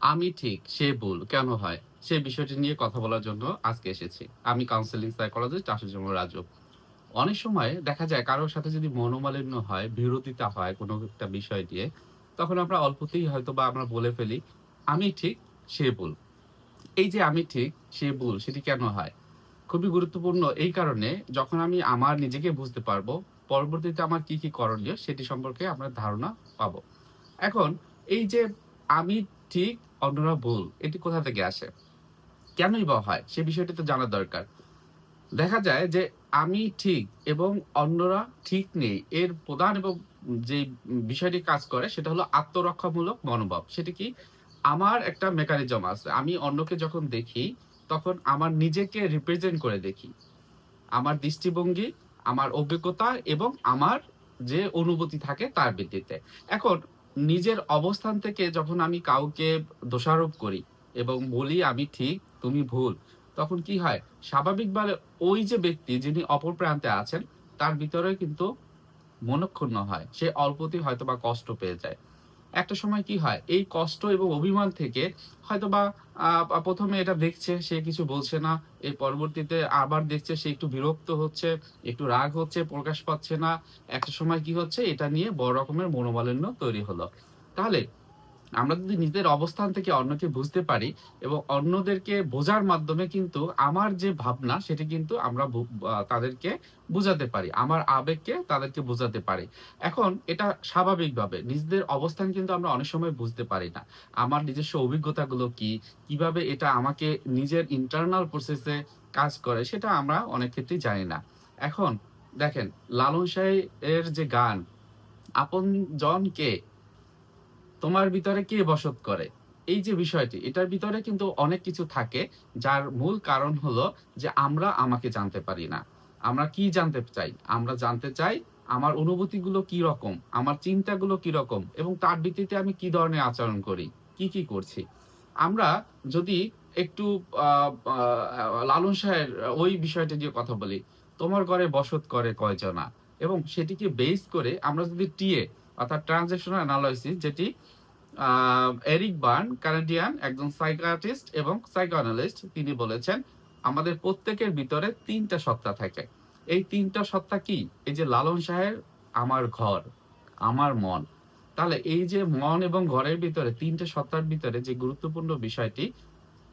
আমি ঠিক, সে ভুল, কেন হয়? সে বিষয়টি নিয়ে কথা বলার জন্য আজকে এসেছি। আমি কাউন্সেলিং সাইকোলজিস্ট আশুজম রাজু। অনেক সময় দেখা যায় কারোর সাথে যদি মনোমালিন্য হয় বিরোধিতা হয় কোনো একটা বিষয় দিয়ে তখন আমরা অল্পতেই হয়তো বা আমরা বলে ফেলি, আমি ঠিক, সে ভুল। এই যে আমি ঠিক, সে ভুল সেটি কেন হয়? খুবই গুরুত্বপূর্ণ এই কারণে যখন আমি আমার নিজেকে বুঝতে পারব, পরবর্তীতে আমার কি কি করণীয়, সেটি সম্পর্কে আমরা ধারণা পাবো। এখন, এই যে আমি ঠিক অন্যরা ভুল, এটি কোথা থেকে আসে? কেনই বা হয়? সে বিষয়টি তো জানা দরকার। দেখা যায় যে আমি ঠিক এবং অন্যরা ঠিক নেই। এর প্রধান এবং যে বিষয়টি কাজ করে, সেটা হলো আত্মরক্ষামূলক মনোভাব। সেটি কি? আমার একটা মেকানিজম আছে। আমি অন্যকে যখন দেখি, তখন আমার নিজেকে রিপ্রেজেন্ট করে দেখি। আমার দৃষ্টিভঙ্গি, আমার অভিজ্ঞতা এবং আমার যে অনুভূতি থাকে তার ভিত্তিতে। এখন নিজের অবস্থান থেকে যখন আমি কাউকে দোষারোপ করি এবং বলি, আমি ঠিক, তুমি ভুল, তখন কি হয়? স্বাভাবিকভাবে ওই যে ব্যক্তি যিনি অপর প্রান্তে আছেন, তার ভিতরে কিন্তু মনক্ষুণ্ণ হয়। সে অল্পতেই হয়তো বা কষ্ট পেয়ে যায়। একটা সময় কি হয়? এই কষ্ট এবং অভিমান থেকে হয়তো বা প্রথমে এটা দেখছে, সে কিছু বলছে না। এর পরবর্তীতে আবার দেখছে, সে একটু বিরক্ত হচ্ছে, একটু রাগ হচ্ছে, প্রকাশ পাচ্ছে না। একটা সময় কি হচ্ছে? এটা নিয়ে বড় রকমের মনোমালিন্য তৈরি হলো। তাহলে আমরা যদি নিজের অবস্থান থেকে অন্যকে বুঝতে পারি এবং অন্যদেরকে বোঝার মাধ্যমে কিন্তু আমার যে ভাবনা, সেটি কিন্তু আমরা তাদেরকে বুঝাতে পারি। আমার আবেগকে তাদেরকে বোঝাতে পারি। এখন এটা স্বাভাবিকভাবে নিজেদের অবস্থান কিন্তু আমরা অনেক সময় বুঝতে পারি না। আমার নিজস্ব অভিজ্ঞতাগুলো কি? কীভাবে এটা আমাকে নিজের ইন্টারনাল প্রসেসে কাজ করে, সেটা আমরা অনেক ক্ষেত্রেই জানি না। এখন দেখেন, লালন সাহের যে গান আপন জন কে তোমার ভিতরে কে বসত করে? এই যে বিষয়টি, এটার ভিতরে কিন্তু অনেক কিছু থাকে, যার মূল কারণ হলো যে আমরা আমাকে জানতে পারি না। আমরা কি জানতে চাই? আমরা জানতে চাই আমার অনুভূতিগুলো কি রকম, আমার চিন্তাগুলো কি রকম, এবং তার ভিত্তিতে আমি কি ধরনের আচরণ করি, কি কি করছি। আমরা যদি একটু লালন সাহের ওই বিষয়টা দিয়ে কথা বলি, তোমার ঘরে বসত করে কয়জনা? এবং সেটিকে বেস করে আমরা যদি টিএ অর্থাৎ ট্রানজেকশনাল অ্যানালাইসিস যেটি এরিক বার্ন, কানাডিয়ান, একজন সাইকিয়াট্রিস্ট এবং সাইকোঅ্যানালিস্ট তিনি বলেছেন, আমাদের প্রত্যেকের ভিতরে তিনটা সত্তা থাকে। এই তিনটা সত্তা কি? এই যে লালন সাহের আমার ঘর, আমার মন। তাহলে এই যে মন এবং ঘরের ভিতরে তিনটে সত্তার ভিতরে যে গুরুত্বপূর্ণ বিষয়টি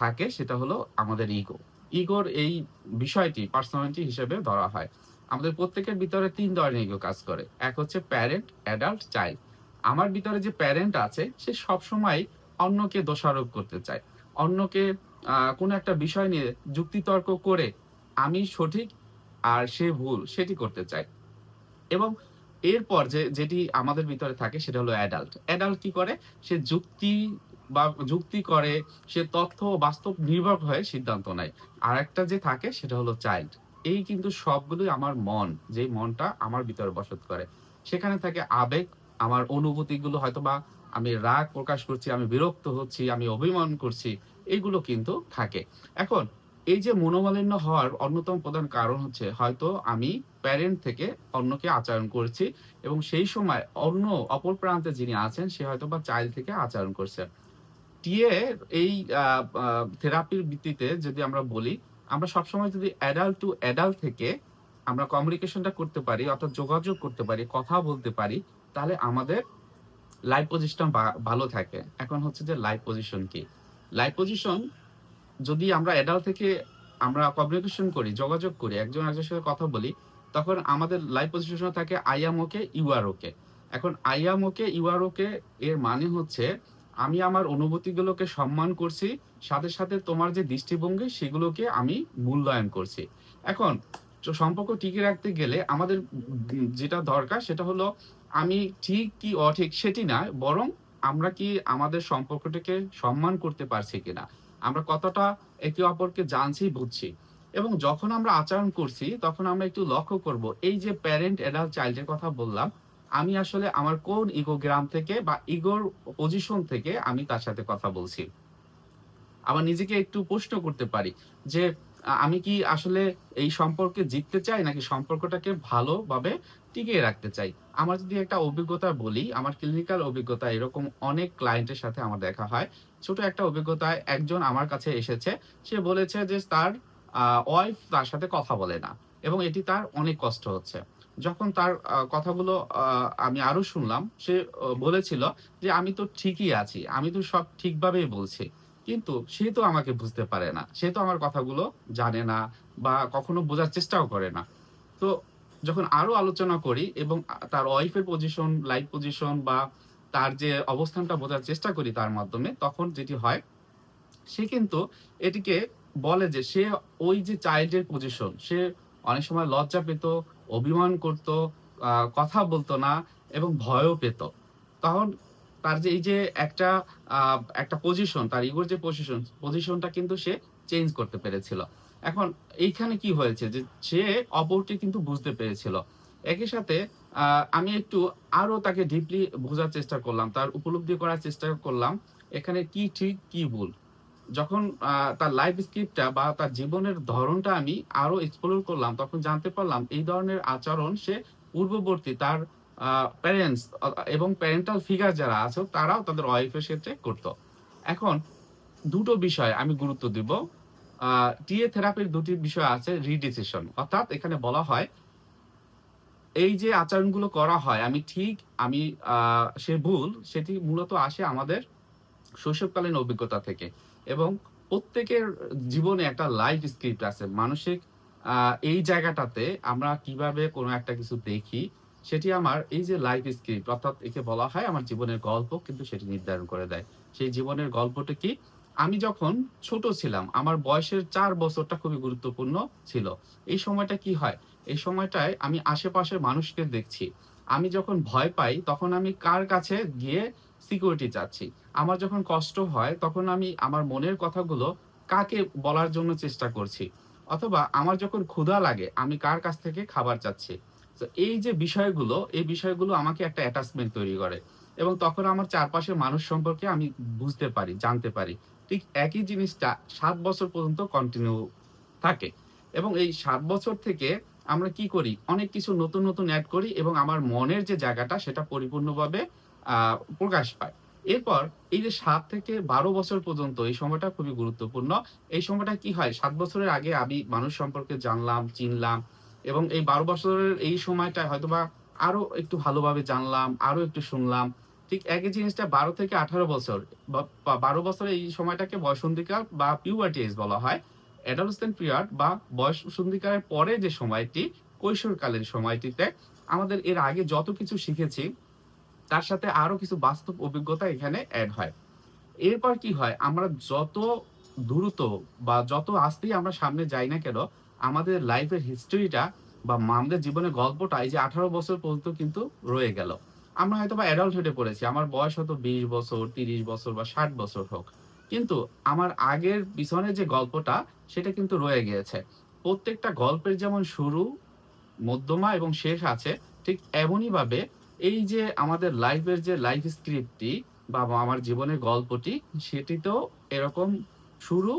থাকে, সেটা হলো আমাদের ইগো ইগোর এই বিষয়টি পার্সোনালিটি হিসেবে ধরা হয়। আমাদের প্রত্যেকের ভিতরে তিন ধরনের ইগো কাজ করে। এক হচ্ছে প্যারেন্ট অ্যাডাল্ট চাইল্ড আমার ভিতরে যে প্যারেন্ট আছে, সে সবসময় অন্যকে দোষারোপ করতে চায়। অন্যকে কোনো একটা বিষয় নিয়ে যুক্তিতর্ক করে আমি সঠিক আর সে ভুল সেটি করতে চায়। এবং এরপর যে, যেটি আমাদের ভিতরে থাকে, সেটা হলো অ্যাডাল্ট অ্যাডাল্ট কি করে? সে যুক্তি বা যুক্তি করে, সে তথ্য বাস্তব নির্ভর হয়ে সিদ্ধান্ত নেয়। আর একটা যে থাকে, সেটা হলো চাইল্ড এই কিন্তু সবগুলোই আমার মন যে মনটা আমার ভিতরে বসত করে। সেখানে থাকে আবেগ, আমার অনুভূতিগুলো হয়তো বা আমি রাগ প্রকাশ করছি, আমি বিরক্ত হচ্ছি, আমি অভিমান করছি এইগুলো কিন্তু থাকে। এখন, এই যে মনোমালিন্য হওয়ার অন্যতম প্রধান কারণ হচ্ছে হয়তো আমি প্যারেন্ট থেকে অন্যকে আচরণ করছি এবং সেই সময় অন্য অপর প্রান্তে যিনি আছেন, সে হয়তো বা চাইল্ড থেকে আচরণ করছে। টিএ এই থেরাপির ভিত্তিতে যদি আমরা বলি আমরা সবসময় যদি অ্যাডাল্ট টু অ্যাডাল্ট থেকে আমরা কমিউনিকেশনটা করতে পারি, অর্থাৎ যোগাযোগ করতে পারি, কথা বলতে পারি, তাহলে আমাদের লাইফ পজিশন ভালো থাকে। এখন হচ্ছে যে লাইফ পজিশন কি? লাইফ পজিশন যদি আমরা অ্যাডাল্ট থেকে আমরা কমিউনিকেশন করি, যোগাযোগ করি, একজন একজনের সাথে কথা বলি, তখন আমাদের লাইফ পজিশন থাকে I am okay you are okay এখন I am okay you are okay এর মানে হচ্ছে আমি আমার অনুভূতিগুলোকে সম্মান করছি, সাথে সাথে তোমার যে দৃষ্টিভঙ্গি সেগুলোকে আমি মূল্যায়ন করছি। এখন সম্পর্ক টিকে রাখতে গেলে আমাদের যেটা দরকার সেটা হলো আমি ঠিক কি অঠিক সেটি না, বরং আমরা কি আমাদের সম্পর্কটাকে সম্মান করতে পারছি কিনা। আমরা কতটা একে অপরকে জানছি, বুঝছি। এবং যখন আমরা আচরণ করছি, তখন আমরা একটু লক্ষ্য করব, এই যে প্যারেন্ট এডাল্ট চাইল্ডের কথা বললাম আমি আসলে আমার কোন ইগো গ্রাম থেকে বা ইগোর পজিশন থেকে আমি তার সাথে কথা বলছি। আবার নিজেকে একটু প্রশ্ন করতে পারি যে আমি কি আসলে এই সম্পর্কে জিততে চাই নাকি সম্পর্কটাকে ভালোভাবে টিকিয়ে রাখতে চাই? আমার যদি একটা অভিজ্ঞতা বলি, আমার ক্লিনিক্যাল অভিজ্ঞতা এরকম অনেক ক্লায়েন্টের সাথে আমার দেখা হয়। ছোট একটা অভিজ্ঞতায় একজন আমার কাছে এসেছে, সে বলেছে যে তার ওয়াইফ তার সাথে কথা বলে না এবং এটি তার অনেক কষ্ট হচ্ছে। যখন তার কথাগুলো আমি আরও শুনলাম, সে বলেছিল যে, আমি তো ঠিকই আছি, আমি তো সব ঠিকভাবেই বলছি, কিন্তু সে তো আমাকে বুঝতে পারে না, সে তো আমার কথাগুলো জানে না বা কখনো বোঝার চেষ্টাও করে না। তো যখন আরও আলোচনা করি এবং তার ওয়াইফের পজিশন লাইফ পজিশন বা তার যে অবস্থানটা বোঝার চেষ্টা করি তার মাধ্যমে, তখন যেটি হয়, সে কিন্তু এটিকে বলে যে, সে ওই যে চাইল্ডের পজিশন সে অনেক সময় লজ্জা পেত অভিমান করত কথা বলতো না এবং ভয়ও পেত। তখন তার যে এই যে একটা একটা পজিশন তার ইগোর যে পজিশন পজিশনটা কিন্তু সে চেঞ্জ করতে পেরেছিল। এখন এইখানে কি হয়েছে যে সে অপরটি কিন্তু বুঝতে পেরেছিল। একই সাথে আমি একটু আরও তাকে ডিপলি বোঝার চেষ্টা করলাম, তার উপলব্ধি করার চেষ্টা করলাম, এখানে কি ঠিক, কি ভুল। যখন তার লাইফ স্ক্রিপ্টটা বা তার জীবনের ধরনটা আমি আরও এক্সপ্লোর করলাম, তখন জানতে পারলাম এই ধরনের আচরণ সে পূর্ববর্তী তার প্যারেন্টস এবং প্যারেন্টাল ফিগার যারা আছে, তারাও তাদের ওয়াইফের ক্ষেত্রে করতো। এখন দুটো বিষয় আমি গুরুত্ব দিব। টিএ থেরাপির দুটি বিষয় আছে রিডিসিশন অর্থাৎ এখানে বলা হয়, এই যে আচরণগুলো করা হয়, আমি ঠিক, আমি সে ভুল, সেটি মূলত আসে আমাদের শৈশবকালীন অভিজ্ঞতা থেকে। এবং প্রত্যেকের জীবনে একটা লাইফ স্ক্রিপ্ট আছে। মানসিক এই জায়গাটাতে আমরা কীভাবে কোনো একটা কিছু দেখি, সেটি আমার এই যে লাইফ স্ক্রিপ্ট অর্থাৎ একে বলা হয় আমার জীবনের গল্প, কিন্তু সেটি নির্ধারণ করে দেয়। সেই জীবনের গল্পটা কি? আমি যখন ছোট ছিলাম, আমার বয়সের চার বছরটা খুবই গুরুত্বপূর্ণ ছিল। এই সময়টা কি হয়? এই সময়টায় আমি আশেপাশের মানুষকে দেখছি। আমি যখন ভয় পাই, তখন আমি কার কাছে গিয়ে সিকিউরিটি চাচ্ছি। আমার যখন কষ্ট হয়, তখন আমি আমার মনের কথাগুলো কাকে বলার জন্য চেষ্টা করছি? অথবা আমার যখন ক্ষুধা লাগে, আমি কার কাছ থেকে খাবার চাচ্ছি? তো এই যে বিষয়গুলো, এই বিষয়গুলো আমাকে একটা অ্যাটাচমেন্ট তৈরি করে। এবং তখন আমার চারপাশের মানুষ সম্পর্কে আমি বুঝতে পারি, জানতে পারি। ঠিক একই জিনিসটা সাত বছর পর্যন্ত কন্টিনিউ থাকে। এবং এই সাত বছর থেকে আমরা কি করি? অনেক কিছু নতুন নতুন অ্যাড করি এবং আমার মনের যে জায়গাটা, সেটা পরিপূর্ণভাবে প্রকাশ পায়। এরপর এই যে সাত থেকে বারো বছর পর্যন্ত এই সময়টা খুবই গুরুত্বপূর্ণ। এই সময়টা কি হয়? সাত বছরের আগে আমি মানুষ সম্পর্কে জানলাম, চিনলাম এবং এই বারো বছরের এই সময়টা হয়তোবা আরও একটু ভালোভাবে জানলাম, আরও একটু শুনলাম। ঠিক একই জিনিসটা বারো থেকে আঠারো বছর বা- বারো বছরের এই সময়টাকে বয়সন্ধিকাল বা পিউবার্টি এজ বলা হয়। অ্যাডালসেন্ট পিরিয়ড বা বয়স সন্ধিকালের পরে যে সময়টি, কৈশোরকালের সময়টিতে আমাদের এর আগে যত কিছু শিখেছি তার সাথে আরও কিছু বাস্তব অভিজ্ঞতা এখানে অ্যাড হয়। এরপর কি হয়? আমরা যত দ্রুত বা যত আসতেই আমরা সামনে যাই না কেন, আমাদের লাইফের হিস্টরিটা বা আমাদের জীবনের গল্পটা এই যে আঠারো বছর পর্যন্ত কিন্তু রয়ে গেল। আমরা হয়তো বা অ্যাডাল্টহুডে পড়েছি। আমার বয়স হয়তো বিশ বছর, তিরিশ বছর বা ষাট বছর হোক। কিন্তু আমার আগের পিছনে যে গল্পটা, সেটা কিন্তু রয়ে গিয়েছে। প্রত্যেকটা গল্পের যেমন শুরু, মধ্যমা এবং শেষ আছে, ঠিক এমনই ভাবে এই যে আমাদের লাইফের যে লাইফ স্ক্রিপ্টটি বা আমার জীবনের গল্পটি, সেটি তো এরকম শুরু,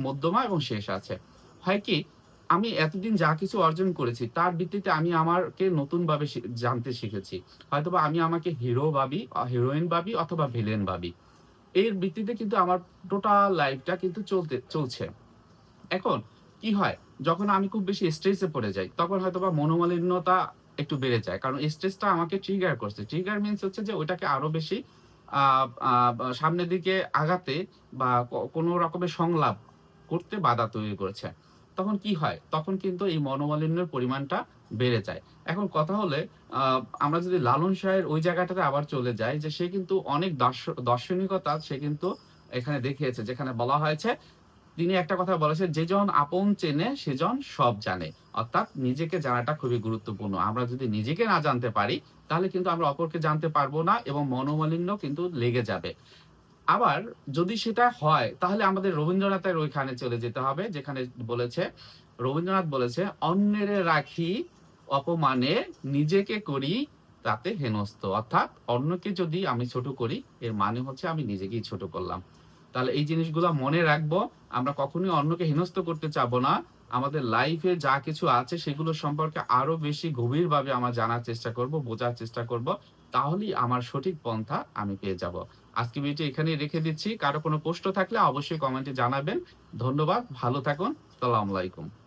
মধ্যমা এবং শেষ আছে। হয় কি, আমি এতদিন যা কিছু অর্জন করেছি, তার ভিত্তিতে আমি আমাকে নতুন ভাবে জানতে শিখেছি। হয়তোবা আমি আমাকে হিরো ভাবি হিরোইন ভাবি অথবা ভিলেন ভাবি। এর ভিত্তিতে কিন্তু আমার টোটাল লাইফটা কিন্তু চলতে, চলছে। এখন কি হয়, যখন আমি খুব বেশি স্ট্রেসে পড়ে যাই, তখন হয়তো বা মনোমালিন্যতা একটু বেড়ে যায়। কারণ স্ট্রেসটা আমাকে ট্রিগার করছে। ট্রিগার মিনস হচ্ছে যে ওইটাকে আরও বেশি সামনের দিকে আগাতে বা কোনো রকমের সংলাপ করতে বাধা তৈরি করেছে। তখন কি হয়? তখন কিন্তু এই মনোমালিন্যের পরিমাণটা বেড়ে যায়। এখন কথা হলে আমরা যদি লালন শাহের ওই জায়গাটাতে আবার চলে যাই যে সে কিন্তু অনেক দার্শ- দার্শনিকতা সে কিন্তু এখানে দেখিয়েছে, যেখানে বলা হয়েছে তিনি একটা কথা বলেছেন, যে যেজন আপন চেনে সেজন সব জানে। অর্থাৎ নিজেকে জানাটা খুবই গুরুত্বপূর্ণ। আমরা যদি নিজেকে না জানতে পারি, তাহলে কিন্তু আমরা অপরকে জানতে পারব না এবং মনোমালিন্য কিন্তু লেগে যাবে। আবার যদি সেটা হয়, তাহলে আমাদের রবীন্দ্রনাথের ওইখানে চলে যেতে হবে, যেখানে বলেছে, রবীন্দ্রনাথ বলেছে, অন্যের রাখি অপমানে নিজেকে করি, তাতে হেনস্ত অর্থাৎ অন্যকে যদি আমি ছোট করি, এর মানে হচ্ছে আমি নিজেকেই ছোট করলাম। তাহলে এই জিনিসগুলো মনে রাখব আমরা কখনোই অন্যকে হেনস্থ করতে চাবো না আমাদের লাইফে যা কিছু আছে সেগুলো সম্পর্কে আরও বেশি গভীরভাবে আমার জানার চেষ্টা করব, বোঝার চেষ্টা করব। তাহলেই আমার সঠিক পন্থা আমি পেয়ে যাব। আজকে ভিডিওটি এখানে রেখে দিচ্ছি। কারও কোনো প্রশ্ন থাকলে অবশ্যই কমেন্টে জানাবেন। ধন্যবাদ। ভালো থাকুন। সালাম আলাইকুম।